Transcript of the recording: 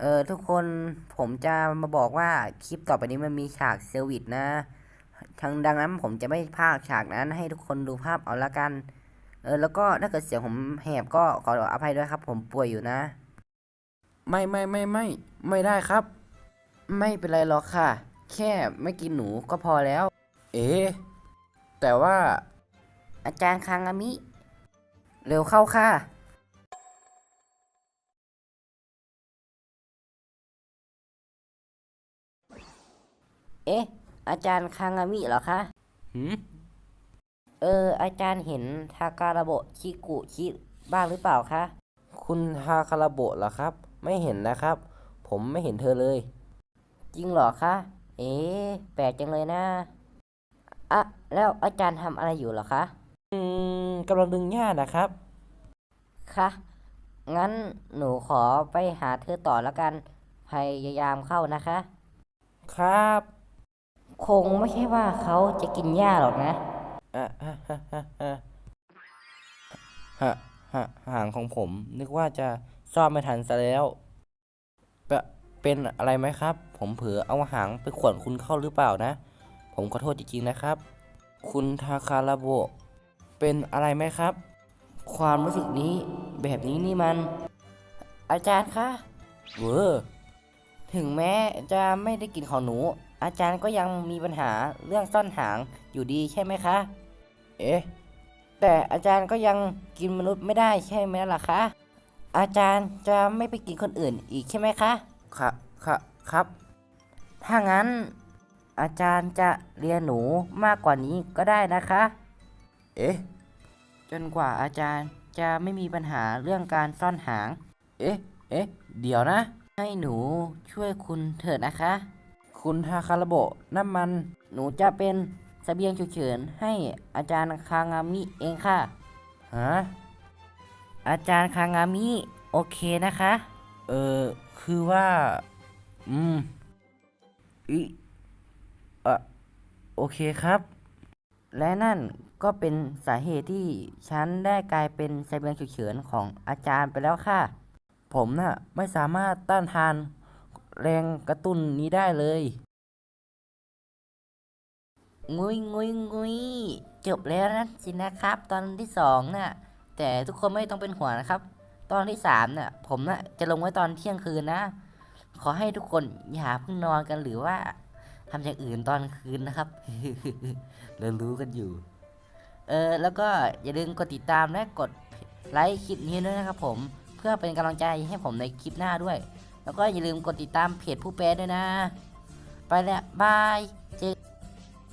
เออทุกคนผมจะมาบอกว่าคลิปต่อไปนี้มันมีฉากเซอร์วิสนะทางดังนั้นผมจะไม่พากย์ฉากนั้นให้ทุกคนดูภาพเอาละกัน เออแล้วก็ถ้าเกิดเสียงผมแหบก็ขออภัยด้วยครับ ผมป่วยอยู่นะ ไม่ไม่ไม่ไม่ไม่ได้ครับ ไม่เป็นไรหรอกค่ะ แค่ไม่กินหนูก็พอแล้ว เอ๋แต่ว่า อาจารย์คางามิ เร็วเข้าค่ะ เอ๊ะ อาจารย์คางามิเหรอคะ หืมเออ อาจารย์เห็นทาการะโบะชิกุชิบ้างหรือเปล่าคะ คุณฮาคาราโบะเหรอครับ ไม่เห็นนะครับ ผมไม่เห็นเธอเลย จริงเหรอคะ เอ๊ะแปลกจังเลยนะอะแล้วอาจารย์ทำอะไรอยู่เหรอคะ อืมกำลังดึงหญ้านะครับ คะงั้นหนูขอไปหาเธอต่อแล้วกัน พยายามเข้านะคะ ครับค งไม่ใช่ว่าเขาจะกินหญ้าหรอกนะฮะฮะฮะฮะหางของผม นึกว่าจะซ่อมไม่ทันซะแล้วเปเป็นอะไรไหมครับ ผมเผลอเอาหางไปข่วนคุณเข้าหรือเปล่านะ ผมขอโทษจริงๆนะครับ คุณทาคาราโบะเป็นอะไรไหมครับ ความรู้สึกนี้แบบนี้นี่มัน อาจารย์คะเวอร์ ถึงแม้จะไม่ได้กินของหนู อาจารย์ก็ยังมีปัญหาเรื่องซ่อนหางอยู่ดีใช่ไหมคะ เอ๊ะ แต่อาจารย์ก็ยังกินมนุษย์ไม่ได้ใช่ไหมล่ะคะ อาจารย์จะไม่ไปกินคนอื่นอีกใช่ไหมคะค่ะค่ะครับ ถ้างั้นอาจารย์จะเรียนหนูมากกว่านี้ก็ได้นะคะ เอ๊ะ จนกว่าอาจารย์จะไม่มีปัญหาเรื่องการซ่อนหาง เอ๊ะ เอ๊ะ เดี๋ยวนะ ให้หนูช่วยคุณเถิดนะคะ คุณทาคาราโบะนั่นมัน หนูจะเป็นเสบียงฉุกเฉินให้อาจารย์คางามิเองค่ะฮะอาจารย์คางามิโอเคนะคะ เออคือว่า อืมอิเออโอเคครับ และนั่นก็เป็นสาเหตุที่ฉันได้กลายเป็นเสบียงฉุกเฉินของอาจารย์ไปแล้วค่ะ ผมน่ะไม่สามารถต้านทานแรงกระตุ้นนี้ได้เลยงุยงุยงุยจบแล้วนะสินะครับ ตอนที่สองน่ะ แต่ทุกคนไม่ต้องเป็นห่วงนะครับ ตอนที่สามน่ะ ผมน่ะจะลงไว้ตอนเที่ยงคืนนะ ขอให้ทุกคนอย่าเพิ่งนอนกันหรือว่าทำอย่างอื่นตอนคืนนะครับเรารู้กันอยู่ เออแล้วก็อย่าลืมกดติดตามและกดไลค์คลิปนี้ด้วยนะครับผม เพื่อเป็นกำลังใจให้ผมในคลิปหน้าด้วย แล้วก็อย่าลืมกดติดตามเพจผู้แปลด้วยนะ ไปแล้วบาย